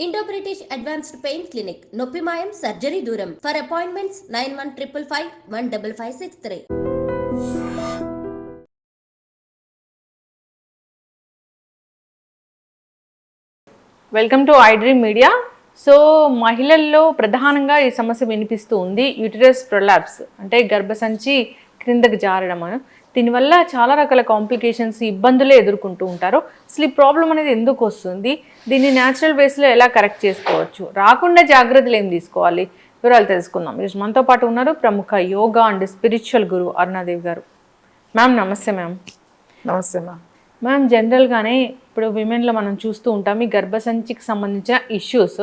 Indo British advanced pain clinic నొప్పి మాయం surgery దూరం for appointments nine one triple five one double five six three welcome to iDream media so మహిళల్లో ప్రధానంగా ఈ సమస్య వినిపిస్తూ ఉంది. యూటిరస్ ప్రొలాప్స్ అంటే గర్భసంచి క్రిందకి జారడం అని. దీనివల్ల చాలా రకాల కాంప్లికేషన్స్ ఇబ్బందులు ఎదుర్కొంటూ ఉంటారు. అసలు ఈ ప్రాబ్లం అనేది ఎందుకు వస్తుంది? దీన్ని న్యాచురల్ బేస్లో ఎలా కరెక్ట్ చేసుకోవచ్చు? రాకుండా జాగ్రత్తలు ఏం తీసుకోవాలి? వివరాలు తెలుసుకుందాం. ఈరోజు మనతో పాటు ఉన్నారు ప్రముఖ yoga and spiritual guru Arunadevi garu. Ma'am నమస్తే మ్యామ్. నమస్తే మా మ్యామ్ జనరల్గానే ఇప్పుడు విమెన్లో మనం చూస్తూ ఉంటాం ఈ గర్భసంచికి సంబంధించిన ఇష్యూస్.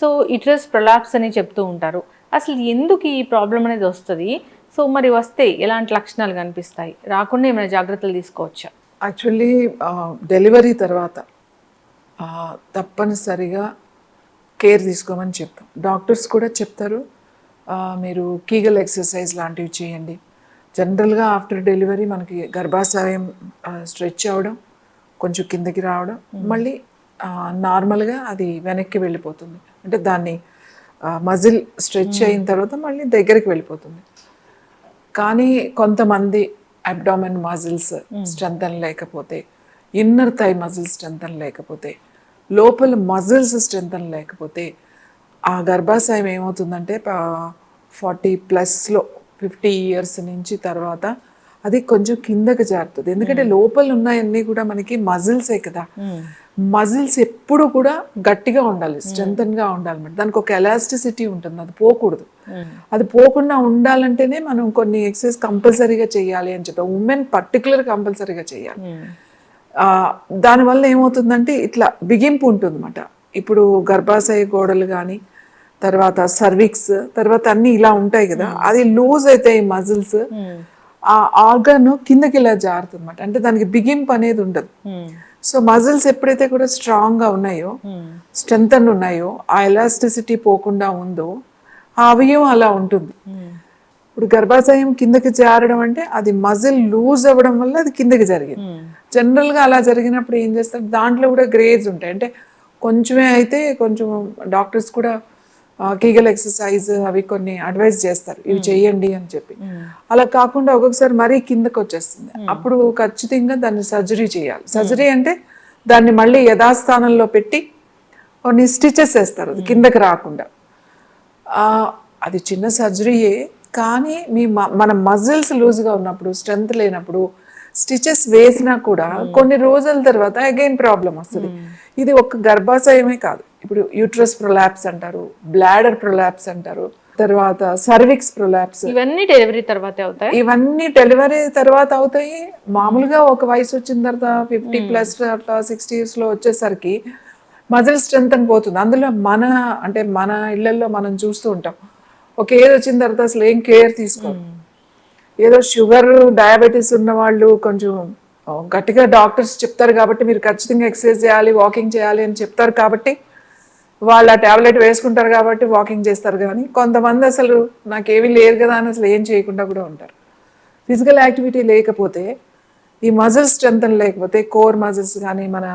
సో ఇట్రస్ ప్రొలాప్స్ అని చెప్తూ ఉంటారు. అసలు ఎందుకు ఈ ప్రాబ్లం అనేది వస్తుంది? సో మరి వస్తే ఎలాంటి లక్షణాలు కనిపిస్తాయి? రాకుండా ఏమైనా జాగ్రత్తలు తీసుకోవచ్చా? యాక్చువల్లీ డెలివరీ తర్వాత తప్పనిసరిగా కేర్ తీసుకోమని చెప్తాం. డాక్టర్స్ కూడా చెప్తారు మీరు కీగల్ ఎక్సర్సైజ్ లాంటివి చేయండి. జనరల్గా ఆఫ్టర్ డెలివరీ మనకి గర్భాశయం స్ట్రెచ్ అవ్వడం కొంచెం కిందకి రావడం మళ్ళీ నార్మల్గా అది వెనక్కి వెళ్ళిపోతుంది. అంటే దాన్ని మజిల్ స్ట్రెచ్ అయిన తర్వాత మళ్ళీ దగ్గరికి వెళ్ళిపోతుంది. కానీ కొంతమంది అబ్డామెన్ మజిల్స్ స్ట్రెంథన్ లేకపోతే ఇన్నర్ థై మజిల్స్ స్ట్రెంథన్ లేకపోతే లోపల మజిల్స్ స్ట్రెంథన్ లేకపోతే ఆ గర్భాశయం ఏమవుతుందంటే ఫార్టీ ప్లస్లో ఫిఫ్టీ ఇయర్స్ నుంచి తర్వాత అది కొంచెం కిందకి జారుతుంది. ఎందుకంటే లోపల ఉన్నాయన్నీ కూడా మనకి మజిల్సే కదా. మజిల్స్ ఎప్పుడు కూడా గట్టిగా ఉండాలి స్ట్రెంగ్గా ఉండాలి దానికి ఒక ఎలాస్టిసిటీ ఉంటుంది అది పోకూడదు. అది పోకుండా ఉండాలంటేనే మనం కొన్ని ఎక్సర్సైజ్ కంపల్సరీగా చేయాలి అని చెప్పాం ఉమెన్ పర్టికులర్ కంపల్సరీగా చేయాలి. ఆ, దానివల్ల ఏమవుతుందంటే ఇట్లా బిగింపు ఉంటుందన్నమాట. ఇప్పుడు గర్భాశయ గోడలు కానీ తర్వాత సర్విక్స్ తర్వాత అన్ని ఇలా ఉంటాయి కదా అది లూజ్ అవుతాయి మజిల్స్. ఆ ఆర్గన్ కిందకి ఇలా జారుతుంది అనమాట అంటే దానికి బిగింపు అనేది ఉండదు. సో మజిల్స్ ఎప్పుడైతే కూడా స్ట్రాంగ్గా ఉన్నాయో స్ట్రెంగ్ ఉన్నాయో ఆ ఎలాస్టిసిటీ పోకుండా ఉందో ఆ అవయవం అలా ఉంటుంది. ఇప్పుడు గర్భాశయం కిందకి జారడం అంటే అది మజిల్ లూజ్ అవ్వడం వల్ల అది కిందకి జరిగింది. జనరల్గా అలా జరిగినప్పుడు ఏం చేస్తారు? దాంట్లో కూడా గ్రేడ్స్ ఉంటాయి. అంటే కొంచెమే అయితే కొంచెం డాక్టర్స్ కూడా కీగల్ ఎక్సర్సైజ్ అవి కొన్ని అడ్వైస్ చేస్తారు. ఇవి చేయండి అని చెప్పి. అలా కాకుండా ఒక్కొక్కసారి మరీ కిందకి వచ్చేస్తుంది. అప్పుడు ఖచ్చితంగా దాన్ని సర్జరీ చేయాలి. సర్జరీ అంటే దాన్ని మళ్ళీ యథాస్థానంలో పెట్టి కొన్ని స్టిచెస్ వేస్తారు. అది కిందకి రాకుండా. అది చిన్న సర్జరీయే కానీ మీ మ- మన మజిల్స్ లూజ్గా ఉన్నప్పుడు స్ట్రెంత్ లేనప్పుడు స్టిచెస్ వేసినా కూడా కొన్ని రోజుల తర్వాత అగైన్ ప్రాబ్లం వస్తుంది. ఇది ఒక గర్భాశయమే కాదు. ఇప్పుడు యూట్రస్ ప్రొలాప్స్ అంటారు బ్లాడర్ ప్రొలాప్స్ అంటారు తర్వాత సర్విక్స్ ప్రొలాప్స్ ఇవన్నీ డెలివరీ తర్వాతే అవుతాయి? ఇవన్నీ డెలివరీ తర్వాత అవుతాయి. మామూలుగా ఒక వయసు వచ్చిన తర్వాత ఫిఫ్టీ ప్లస్ అట్లా సిక్స్టీ లో వచ్చేసరికి మజిల్ స్ట్రెంత్ అని పోతుంది. అందులో మన అంటే మన ఇళ్ళలో మనం చూస్తూ ఉంటాం. ఒక ఏజ్ వచ్చిన తర్వాత అసలు ఏం కేర్ తీసుకోరు. ఏదో షుగర్ డయాబెటీస్ ఉన్న వాళ్ళు కొంచెం గట్టిగా డాక్టర్స్ చెప్తారు కాబట్టి మీరు ఖచ్చితంగా ఎక్సర్సైజ్ చేయాలి వాకింగ్ చేయాలి అని చెప్తారు కాబట్టి వాళ్ళు ఆ ట్యాబ్లెట్ వేసుకుంటారు కాబట్టి వాకింగ్ చేస్తారు కానీ కొంతమంది అసలు నాకేమీ లేదు కదా అని అసలు ఏం చేయకుండా కూడా ఉంటారు. ఫిజికల్ యాక్టివిటీ లేకపోతే ఈ మజిల్స్ స్ట్రెంత్ లేకపోతే కోర్ మజిల్స్ కానీ మన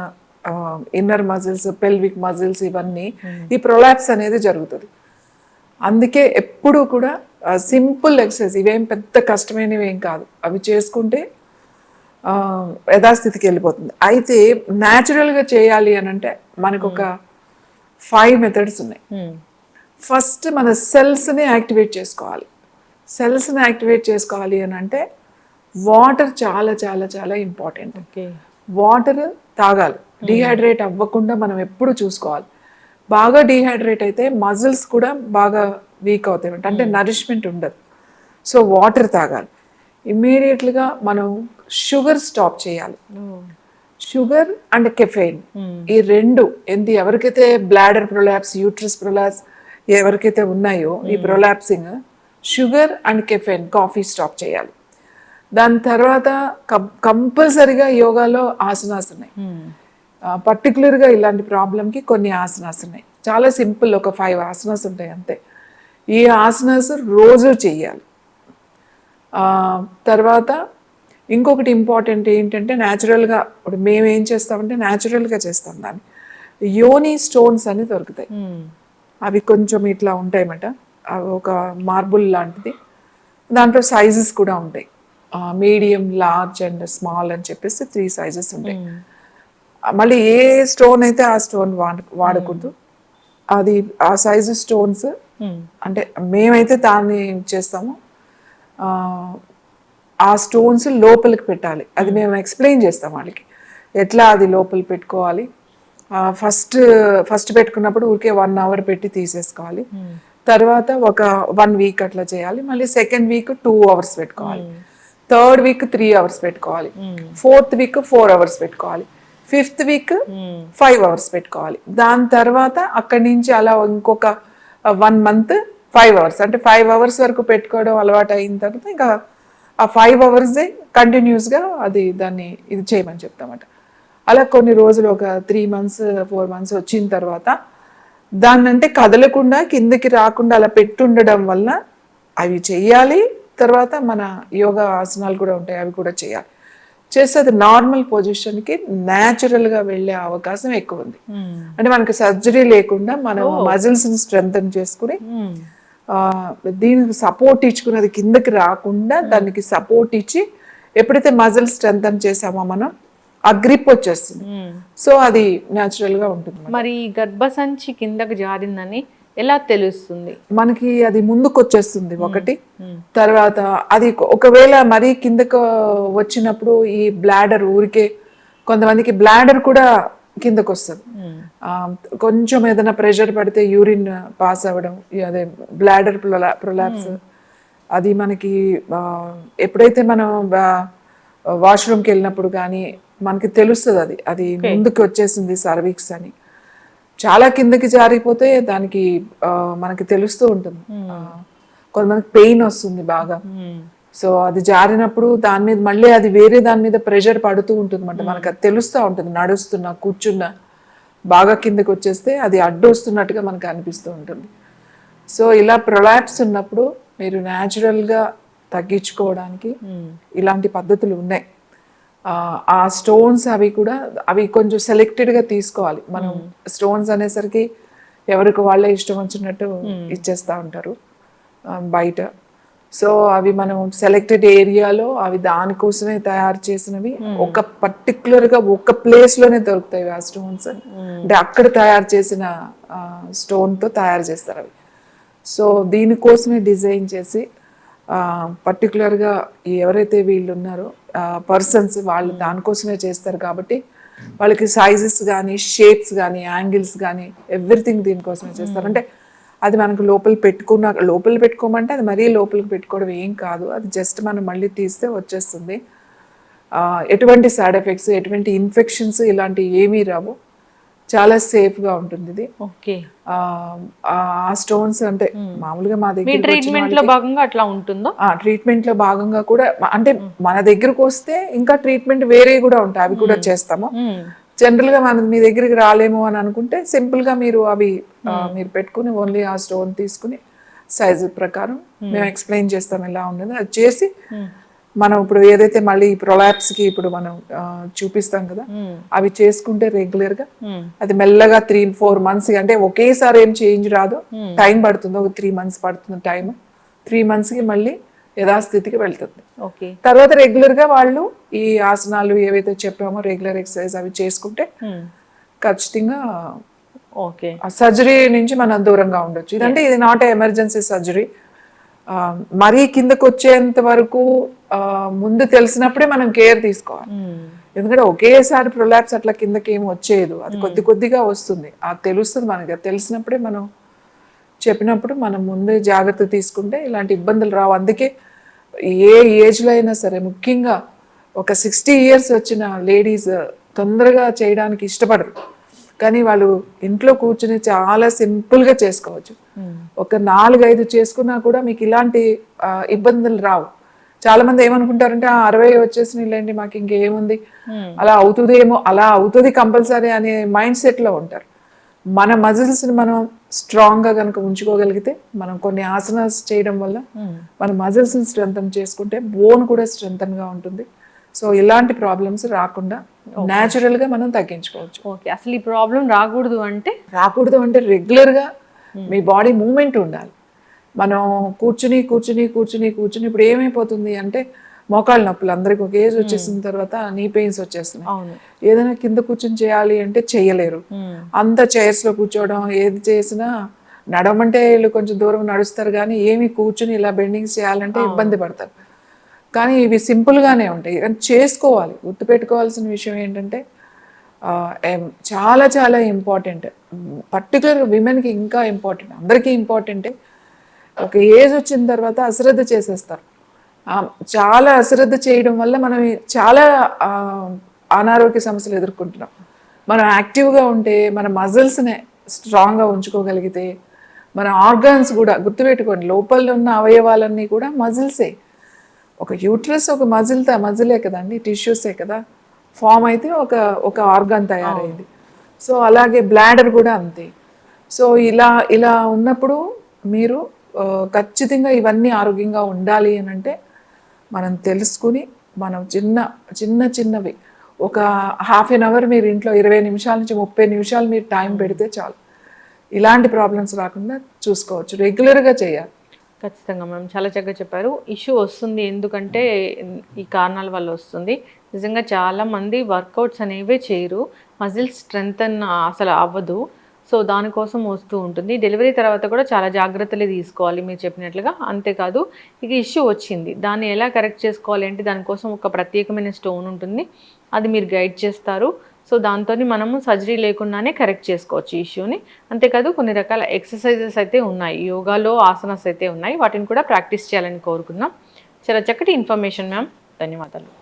ఇన్నర్ మజిల్స్ పెల్విక్ మజిల్స్ ఇవన్నీ ఈ ప్రొలాప్స్ అనేది జరుగుతుంది. అందుకే ఎప్పుడూ కూడా సింపుల్ ఎక్సర్సైజ్ ఇవేం పెద్ద కష్టమైనవి ఏం కాదు. అవి చేసుకుంటే యథాస్థితికి వెళ్ళిపోతుంది. అయితే న్యాచురల్గా చేయాలి అని అంటే మనకు ఒక ఫైవ్ మెథడ్స్ ఉన్నాయి. ఫస్ట్ మన సెల్స్ని యాక్టివేట్ చేసుకోవాలి. సెల్స్ని యాక్టివేట్ చేసుకోవాలి అని అంటే వాటర్ చాలా చాలా చాలా ఇంపార్టెంట్ ఓకే వాటర్ తాగాలి. డిహైడ్రేట్ అవ్వకుండా మనం ఎప్పుడు చూసుకోవాలి. బాగా డిహైడ్రేట్ అయితే మజిల్స్ కూడా బాగా వీక్ అవుతాయి. అంటే నరిష్మెంట్ ఉండదు. సో వాటర్ తాగాలి. ఇమ్మీడియట్గా మనం షుగర్ స్టాప్ చేయాలి. Sugar and caffeine. ఈ రెండు ఎందు ఎవరికైతే బ్లాడర్ ప్రొలాప్స్ యూట్రస్ ప్రొలాప్స్ ఎవరికైతే ఉన్నాయో ఈ prolapsing sugar and caffeine coffee stop చేయాలి. దాని తర్వాత కంపల్సరిగా యోగాలో ఆసనాస్ ఉన్నాయి పర్టికులర్గా ఇలాంటి ప్రాబ్లంకి కొన్ని ఆసనాస్ ఉన్నాయి చాలా సింపుల్ ఒక ఫైవ్ ఆసనాస్ ఉంటాయి అంతే. ఈ ఆసనాస్ రోజు చెయ్యాలి ఆ, తర్వాత ఇంకొకటి ఇంపార్టెంట్ ఏంటంటే న్యాచురల్గా ఇప్పుడు మేము ఏం చేస్తామంటే న్యాచురల్గా చేస్తాం దాన్ని. యోని స్టోన్స్ అని దొరుకుతాయి. అవి కొంచెం ఇట్లా ఉంటాయన్నమాట. అవి ఒక మార్బుల్ లాంటిది. దాంట్లో సైజెస్ కూడా ఉంటాయి. మీడియం లార్జ్ అండ్ స్మాల్ అని చెప్పేసి త్రీ సైజెస్ ఉంటాయి. మళ్ళీ ఏ స్టోన్ అయితే ఆ స్టోన్ వాడ వాడకూడదు. అది ఆ సైజు స్టోన్స్. అంటే మేమైతే దాన్ని చేస్తాము. ఆ, స్టోన్స్ లోపలికి పెట్టాలి. అది మేము ఎక్స్ప్లెయిన్ చేస్తాం వాళ్ళకి. ఎట్లా అది లోపల పెట్టుకోవాలి? ఫస్ట్ ఫస్ట్ పెట్టుకున్నప్పుడు ఊరికే వన్ అవర్ పెట్టి తీసేసుకోవాలి. తర్వాత ఒక వన్ వీక్ అట్లా చేయాలి. మళ్ళీ సెకండ్ వీక్ టూ అవర్స్ పెట్టుకోవాలి. థర్డ్ వీక్ త్రీ అవర్స్ పెట్టుకోవాలి. ఫోర్త్ వీక్ ఫోర్ అవర్స్ పెట్టుకోవాలి. ఫిఫ్త్ వీక్ ఫైవ్ అవర్స్ పెట్టుకోవాలి. దాని తర్వాత అక్కడి నుంచి అలా ఇంకొక వన్ మంత్ ఫైవ్ అవర్స్ అంటే ఫైవ్ అవర్స్ వరకు పెట్టుకోవడం అలవాటు అయిన తర్వాత ఇంకా ఆ ఫైవ్ అవర్సే కంటిన్యూస్గా అది దాన్ని ఇది చేయమని చెప్తామట. అలా కొన్ని రోజులు ఒక త్రీ మంత్స్ ఫోర్ మంత్స్ వచ్చిన తర్వాత దాన్ని అంటే కదలకుండా కిందకి రాకుండా అలా పెట్టుండడం వల్ల అవి చెయ్యాలి తర్వాత మన యోగా ఆసనాలు కూడా ఉంటాయి అవి కూడా చేయాలి. చేస్తే అది నార్మల్ పొజిషన్కి న్యాచురల్గా వెళ్ళే అవకాశం ఎక్కువ ఉంది. మ్మ్. అంటే మనకి సర్జరీ లేకుండా మనం మజిల్స్ని స్ట్రెంగ్ చేసుకుని. ఆ, దీనికి సపోర్ట్ ఇచ్చుకున్నది కిందకి రాకుండా దానికి సపోర్ట్ ఇచ్చి ఎప్పుడైతే మజిల్ స్ట్రెంగ్ చేసామో మనం ఆ గ్రిప్ వచ్చేస్తుంది. సో అది natural గా ఉంటుంది మరి గర్భసంచి కిందకు జారిందని ఎలా తెలుస్తుంది? మనకి అది ముందుకు వచ్చేస్తుంది ఒకటి. తర్వాత అది ఒకవేళ మరీ కిందకు వచ్చినప్పుడు ఈ బ్లాడర్ ఊరికే కొంతమందికి బ్లాడర్ కూడా కిందకు వస్తుంది కొంచెం ఏదైనా ప్రెషర్ పడితే యూరిన్ పాస్ అవ్వడం అదే బ్లాడర్ ప్రొలాప్స్ అది మనకి ఎప్పుడైతే మనం వాష్రూమ్కి వెళ్ళినప్పుడు కానీ మనకి తెలుస్తుంది అది. అది ముందుకు వచ్చేసింది సర్వీక్స్ అని. చాలా కిందకి జారిపోతే దానికి మనకి తెలుస్తూ ఉంటుంది. కొంతమందికి పెయిన్ వస్తుంది బాగా. సో అది జారినప్పుడు దాని మీద మళ్ళీ అది వేరే దాని మీద ప్రెషర్ పడుతూ ఉంటుంది అంటే మనకు అది తెలుస్తూ ఉంటుంది. నడుస్తున్నా కూర్చున్నా బాగా కిందకి వచ్చేస్తే అది అడ్డు వస్తున్నట్టుగా మనకు అనిపిస్తూ ఉంటుంది. సో ఇలా ప్రొలాప్స్ ఉన్నప్పుడు మీరు న్యాచురల్గా తగ్గించుకోవడానికి ఇలాంటి పద్ధతులు ఉన్నాయి. ఆ, స్టోన్స్ అవి కూడా అవి కొంచెం సెలెక్టెడ్గా తీసుకోవాలి. మనం స్టోన్స్ అనేసరికి ఎవరికి వాళ్ళే ఇష్టం వచ్చినట్టు ఇచ్చేస్తూ ఉంటారు. బయట. సో అవి మనం సెలెక్టెడ్ ఏరియాలో అవి దానికోసమే తయారు చేసినవి ఒక particular గా ఒక place లోనే దొరుకుతాయి ఆ స్టోన్స్ అంటే అక్కడ తయారు చేసిన stone తో తయారు చేస్తారు అవి. సో దీనికోసమే డిజైన్ చేసి particular గా ఎవరైతే వీళ్ళు ఉన్నారో పర్సన్స్ వాళ్ళు దానికోసమే చేస్తారు కాబట్టి వాళ్ళకి సైజెస్ కానీ షేప్స్ కానీ యాంగిల్స్ కానీ ఎవ్రీథింగ్ దీనికోసమే చేస్తారు. అంటే అది మనకు లోపల పెట్టుకున్న లోపల పెట్టుకోమంటే అది మరీ లోపలికి పెట్టుకోవడం ఏం కాదు. అది జస్ట్ మనం మళ్ళీ తీస్తే వచ్చేస్తుంది. ఆ, ఎటువంటి సైడ్ ఎఫెక్ట్స్ ఎటువంటి ఇన్ఫెక్షన్స్ ఇలాంటివి ఏమీ రావు. చాలా సేఫ్గా ఉంటుంది ఇది. ఓకే. ఆ, ఆ స్టోన్స్ అంటే మామూలుగా మా దగ్గర ట్రీట్మెంట్లో భాగంగా అట్లా ఉంటుందో? ట్రీట్మెంట్లో భాగంగా కూడా అంటే మన దగ్గరకు వస్తే ఇంకా ట్రీట్మెంట్ వేరే కూడా ఉంటాయి. అవి కూడా చేస్తాము. మ్మ్. జనరల్గా మన మీ దగ్గరికి రాలేము అని అనుకుంటే సింపుల్గా మీరు అవి మీరు పెట్టుకుని ఓన్లీ ఆ స్టోన్ తీసుకుని సైజు ప్రకారం మేము ఎక్స్ప్లెయిన్ చేస్తాం ఎలా ఉన్నది అది చేసి మనం ఇప్పుడు ఏదైతే మళ్ళీ ప్రొలాప్స్కి ఇప్పుడు మనం చూపిస్తాం కదా. అవి చేసుకుంటే రెగ్యులర్గా మ్మ్. అది మెల్లగా త్రీ ఫోర్ మంత్స్ అంటే ఒకేసారి ఏం చేంజ్ రాదు టైం పడుతుంది ఒక త్రీ మంత్స్ పడుతుంది టైం త్రీ మంత్స్కి మళ్ళీ యథాస్థితికి వెళ్తుంది. ఓకే. తర్వాత రెగ్యులర్గా వాళ్ళు ఈ ఆసనాలు ఏవైతే చెప్పామో రెగ్యులర్ ఎక్సర్సైజ్ అవి చేసుకుంటే. ఖచ్చితంగా ఓకే. సర్జరీ నుంచి మనం దూరంగా ఉండొచ్చు. ఇదంటే ఇది నాట్ ఎమర్జెన్సీ సర్జరీ. మరీ కిందకు వచ్చేంత వరకు ముందు తెలిసినప్పుడే మనం కేర్ తీసుకోవాలి. ఎందుకంటే ఒకేసారి ప్రొలాప్స్ అట్లా కిందకి ఏమి వచ్చేది అది కొద్ది కొద్దిగా వస్తుంది. అది తెలుస్తుంది మనకి. అది తెలిసినప్పుడే మనం చెప్పినప్పుడు మనం ముందే జాగ్రత్త తీసుకుంటే ఇలాంటి ఇబ్బందులు రావు. అందుకే ఏ ఏజ్లో అయినా సరే ముఖ్యంగా ఒక సిక్స్టీ ఇయర్స్ వచ్చిన లేడీస్ తొందరగా చేయడానికి ఇష్టపడరు. కానీ వాళ్ళు ఇంట్లో కూర్చుని చాలా సింపుల్గా చేసుకోవచ్చు. ఒక నాలుగైదు చేసుకున్నా కూడా మీకు ఇలాంటి ఇబ్బందులు రావు. చాలా మంది ఏమనుకుంటారంటే "ఆ, అరవై వచ్చేసిన లేండి మాకు ఇంకేముంది? అలా అవుతుందేమో అలా అవుతుంది కంపల్సరీ అనే మైండ్ సెట్లో ఉంటారు. మన మజిల్స్ని మనం స్ట్రాంగ్గా కనుక ఉంచుకోగలిగితే మనం కొన్ని ఆసనాస్ చేయడం వల్ల మన మజిల్స్ని స్ట్రెంథన్ చేసుకుంటే బోన్ కూడా స్ట్రెంథన్గా ఉంటుంది. సో ఇలాంటి ప్రాబ్లమ్స్ రాకుండా న్యాచురల్గా మనం తగ్గించుకోవచ్చు. ఓకే. అసలు ఈ ప్రాబ్లం రాకూడదు అంటే? రాకూడదు అంటే రెగ్యులర్గా మీ బాడీ మూమెంట్ ఉండాలి. మనం కూర్చుని కూర్చుని కూర్చుని కూర్చుని ఇప్పుడు ఏమైపోతుంది అంటే మోకాళ్ళ నొప్పులు అందరికి ఒక ఏజ్ వచ్చేసిన తర్వాత నీ పెయిన్స్ వచ్చేస్తున్నాయి. ఏదైనా కింద కూర్చుని చేయాలి అంటే చెయ్యలేరు మ్మ్. అంత చైర్స్లో కూర్చోవడం ఏది చేసినా నడవమంటే వీళ్ళు కొంచెం దూరం నడుస్తారు కానీ ఏమి కూర్చుని ఇలా బెండింగ్స్ చేయాలంటే ఇబ్బంది పడతారు. కానీ ఇవి సింపుల్గానే ఉంటాయి. కానీ చేసుకోవాలి. గుర్తుపెట్టుకోవాల్సిన విషయం ఏంటంటే చాలా చాలా ఇంపార్టెంట్. పర్టికులర్ విమెన్కి ఇంకా ఇంపార్టెంట్. అందరికీ ఇంపార్టెంటే ఒక ఏజ్ వచ్చిన తర్వాత అశ్రద్ధ చేసేస్తారు. చాలా అశ్రద్ధ చేయడం వల్ల మనం చాలా అనారోగ్య సమస్యలు ఎదుర్కొంటున్నాం. మనం యాక్టివ్గా ఉంటే మన మజిల్స్ని స్ట్రాంగ్గా ఉంచుకోగలిగితే మన ఆర్గాన్స్ కూడా గుర్తుపెట్టుకోండి లోపల ఉన్న అవయవాలన్నీ కూడా మజిల్సే. ఒక యూట్రస్ ఒక మజిల్ మజిలే కదండి టిష్యూసే కదా. ఫామ్ అయితే ఒక ఒక ఆర్గాన్ తయారైంది. సో అలాగే బ్లాడర్ కూడా అంతే. సో ఇలా ఇలా ఉన్నప్పుడు మీరు ఖచ్చితంగా ఇవన్నీ ఆరోగ్యంగా ఉండాలి అని అంటే మనం తెలుసుకుని మనం చిన్న చిన్న చిన్నవి. ఒక హాఫ్ ఎన్ అవర్ మీరు ఇంట్లో ఇరవై నిమిషాల నుంచి ముప్పై నిమిషాలు మీరు టైం పెడితే చాలు. ఇలాంటి ప్రాబ్లమ్స్ రాకుండా చూసుకోవచ్చు. రెగ్యులర్గా చేయాలి. ఖచ్చితంగా మ్యామ్. చాలా చక్కగా చెప్పారు. ఇష్యూ వస్తుంది ఎందుకంటే ఈ కారణాల వల్ల వస్తుంది. నిజంగా చాలామంది వర్కౌట్స్ అనేవే చేయరు. మజిల్ స్ట్రెంగ్త్ అసలు అవ్వదు. సో దానికోసం వస్తూ ఉంటుంది. డెలివరీ తర్వాత కూడా చాలా జాగ్రత్తలు తీసుకోవాలి మీరు చెప్పినట్లుగా. అంతేకాదు ఇక ఇష్యూ వచ్చింది. దాన్ని ఎలా కరెక్ట్ చేసుకోవాలి అంటే దానికోసం ఒక ప్రత్యేకమైన స్టోన్ ఉంటుంది. అది మీరు గైడ్ చేస్తారు. సో దాంతో మనము సర్జరీ లేకుండానే కరెక్ట్ చేసుకోవచ్చు ఇష్యూని అంతేకాదు కొన్ని రకాల ఎక్సర్సైజెస్ అయితే ఉన్నాయి. యోగాలో ఆసనాస్ అయితే ఉన్నాయి. వాటిని కూడా ప్రాక్టీస్ చేయాలని కోరుకున్నాం చాలా చక్కటి ఇన్ఫర్మేషన్ మ్యామ్ ధన్యవాదాలు.